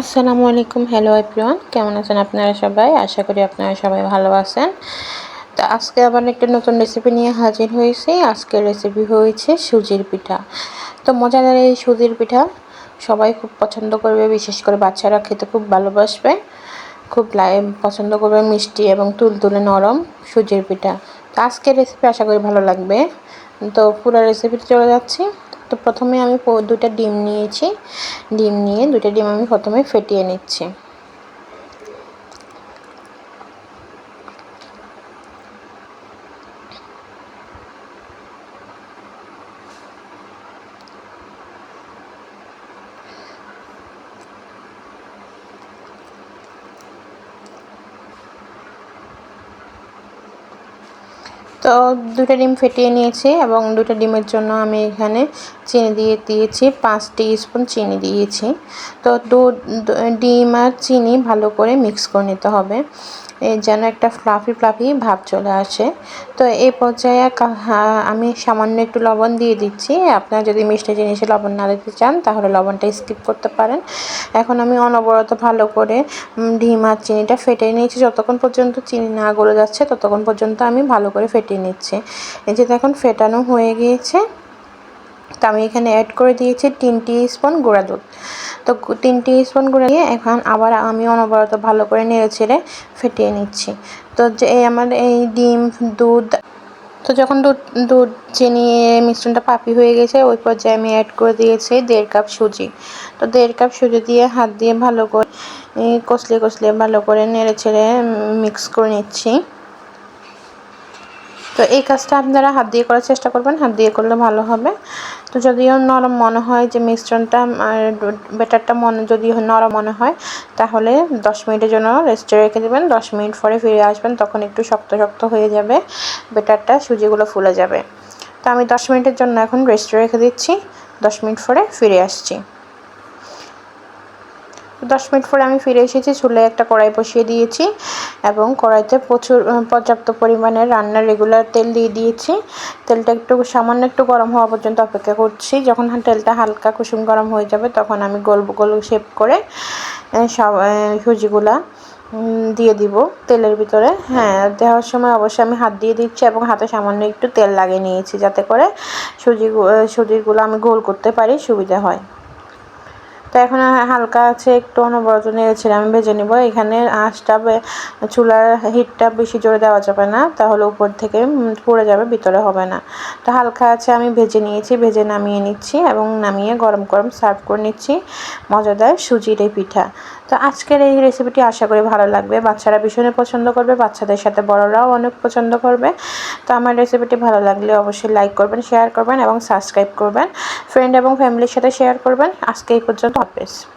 আসসালামু আলাইকুম hello everyone কেমন আছেন আপনারা সবাই? আশা করি আপনারা সবাই ভালো আছেন। তো আজকে আবার একটা নতুন রেসিপি নিয়ে হাজির হয়েছি। আজকের রেসিপি হয়েছে সুজির পিঠা। তো মজাদার এই সুজির পিঠা সবাই খুব পছন্দ করবে, বিশেষ করে বাচ্চারা খেতে খুব ভালোবাসবে। খুব লাই, পছন্দ করবে মিষ্টি এবং তুলতুলে নরম সুজির পিঠা। তো আজকের রেসিপি আশা করি ভালো লাগবে। তো পুরো রেসিপিতে চলে যাচ্ছি। তো প্রথমে আমি দুটা ডিম নিয়েছি। ডিম নিয়ে দুটা ডিম আমি প্রথমে ফেটিয়ে নিচ্ছি। তো দুটো ডিম ফেটিয়ে নিয়েছি এবং দুটো ডিমের জন্য আমি এখানে চিনি দিয়ে দিয়েছি, পাঁচ স্পুন চিনি দিয়েছি। তো দু, ডিম আর চিনি ভালো করে মিক্স করে নিতে হবে। যেন একটা ফ্লাফি ফ্লাফি ভাব চলে আসে। তো এই পর্যায়ে আমি সামান্য একটু লবণ দিয়ে দিচ্ছি। আপনারা যদি মিষ্টি জিনিসে লবণ না দিতে চান, তাহলে লবণটা স্কিপ করতে পারেন। এখন আমি অনবরত ভালো করে ডিম আর চিনিটা ফেটে নিয়েছি। যতক্ষণ পর্যন্ত চিনি না গলে যাচ্ছে, ততক্ষণ পর্যন্ত আমি ভালো করে ফেটিয়ে নিচ্ছি। এই যে দেখুন, ফেটানো হয়ে গিয়েছে। আমি এখানে অ্যাড করে দিয়েছি তিন স্পুন গুঁড়া দুধ। তো তিন স্পুন গুঁড়া দিয়ে এখন আবার আমি অনবরত ভালো করে নেড়ে ছেড়ে ফেটিয়ে নিচ্ছি। তো যে আমার এই ডিম, দুধ, তো যখন দুধ দুধ চিনি, মিশ্রণটা পাপি হয়ে গেছে, ওই পর্যায়ে আমি অ্যাড করে দিয়েছি দেড় কাপ সুজি। তো দেড় কাপ সুজি দিয়ে হাত দিয়ে ভালো করে কষলে কষলে ভালো করে নেড়ে ছেড়ে মিক্স করে নিচ্ছি। তো এই কাজটা আপনারা হাত দিয়ে করার চেষ্টা করবেন, হাত দিয়ে করলে ভালো হবে। তো যদিও নরম মনে হয় যে মিশ্রণটা ব্যাটারটা মনে, যদি নরম মনে হয়, তাহলে দশ মিনিটের জন্য রেস্টে রেখে দেবেন। দশ মিনিট পরে ফিরে আসবেন, তখন একটু শক্ত শক্ত হয়ে যাবে, ব্যাটারটা সুজিগুলো ফুলে যাবে। তো আমি দশ মিনিটের জন্য এখন রেস্টে রেখে দিচ্ছি। দশ মিনিট পরে ফিরে আসছি। দশ মিনিট পরে আমি ফিরে এসেছি, চুলে একটা কড়াই বসিয়ে দিয়েছি এবং কড়াইতে প্রচুর পর্যাপ্ত পরিমাণে রান্নার রেগুলার তেল দিয়ে দিয়েছি। তেলটা একটু সামান্য একটু গরম হওয়া পর্যন্ত অপেক্ষা করছি। যখন তেলটা হালকা কুসুম গরম হয়ে যাবে, তখন আমি গোল গোল শেপ করে সব সুজিগুলা দিয়ে দিব তেলের ভিতরে। হ্যাঁ দেওয়ার সময় অবশ্যই আমি হাত দিয়ে দিচ্ছি এবং হাতে সামান্য একটু তেল লাগিয়ে নিয়েছি যাতে করে সুজি সুজিগুলো আমি গোল করতে পারি, সুবিধা হয়। তো এখন হালকা আছে, একটু অনবরত নেড়েছেড়ে আমি ভেজে নেব। এখানে আঁচটা চুলার হিটটা বেশি জোরে দেওয়া যাবে না, তাহলে উপর থেকে পড়ে যাবে, ভিতরে হবে না। তো হালকা আছে, আমি ভেজে নিয়েছি, ভেজে নামিয়ে নিচ্ছি এবং নামিয়ে গরম গরম সার্ভ করে নিচ্ছি মজাদার সুজির এই পিঠা। তো আজকের এই রেসিপিটি আশা করি ভালো লাগবে। বাচ্চারা ভীষণই পছন্দ করবে, বাচ্চাদের সাথে বড়রাও অনেক পছন্দ করবে। তো আমার রেসিপিটি ভালো লাগলে অবশ্যই লাইক করবেন শেয়ার করবেন এবং সাবস্ক্রাইব করবেন। ফ্রেন্ড এবং ফ্যামিলির সাথে শেয়ার করবেন। আজকে এই পর্যন্ত papéis.